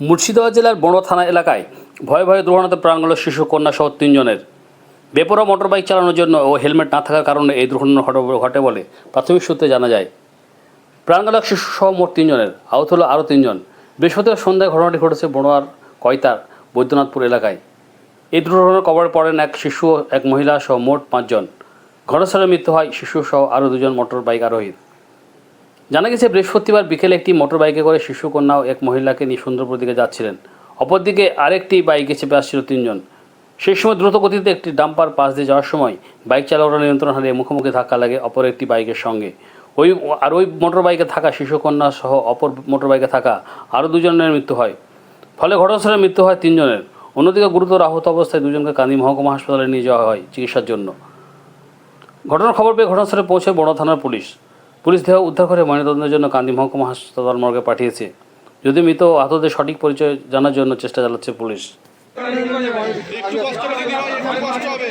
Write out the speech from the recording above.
মুর্শিদাবাদ জেলার বড় থানা এলাকায় ভয়ে ভয়ে দুর্ঘটনাতে প্রাণ গেল শিশু কন্যা সহ তিনজনের। বেপরোয়া মোটরবাইক চালানোর জন্য ও হেলমেট না থাকার কারণে এই দুর্ঘটনা ঘটে- বলে প্রাথমিক সূত্রে জানা যায়। প্রাণ গেল শিশু সহ মোট তিনজনের, আহত হলো আরও তিনজন। বৃহস্পতিবার সন্ধ্যায় ঘটনাটি ঘটেছে বড়োয়ার কয়তার, বৈদ্যনাথপুর এলাকায়। এই দুর্ঘটনার কবরে পড়েন এক শিশু এক মহিলা সহ মোট পাঁচজন। ঘটনাস্থলে মৃত্যু হয় শিশু সহ আরও দুজন মোটর বাইক আরোহীর জানা গেছে, বৃহস্পতিবার বিকেলে একটি মোটর বাইকে করে শিশু কন্যা ও এক মহিলাকে নিয়ে সুন্দরপুর দিকে যাচ্ছিলেন। অপরদিকে আরেকটি বাইকে চেপে আসছিল তিনজন। সেই সময় দ্রুত গতিতে একটি ডাম্পার পাশ দিয়ে যাওয়ার সময় বাইক চালকরা নিয়ন্ত্রণ হারিয়ে মুখোমুখি ধাক্কা লাগে অপর একটি বাইকের সঙ্গে। ওই আর ওই মোটর বাইকে থাকা শিশু কন্যা সহ অপর মোটর বাইকে থাকা আরও দুজনের মৃত্যু হয়। ফলে ঘটনাস্থলে মৃত্যু হয় তিনজনের। অন্যদিকে গুরুতর আহত অবস্থায় দুজনকে কান্দি মহকুমা হাসপাতালে নিয়ে যাওয়া হয় চিকিৎসার জন্য। ঘটনার খবর পেয়ে ঘটনাস্থলে পৌঁছে বড় থানার পুলিশ পুলিশ দেহ উদ্ধার করে ময়নাতদন্তের জন্য কান্দি মহকুমা হাসপাতাল মর্গে পাঠিয়েছে যদি মৃত আহতদের সঠিক পরিচয় জানার জন্য চেষ্টা চালাচ্ছে পুলিশ একটু কষ্ট হবে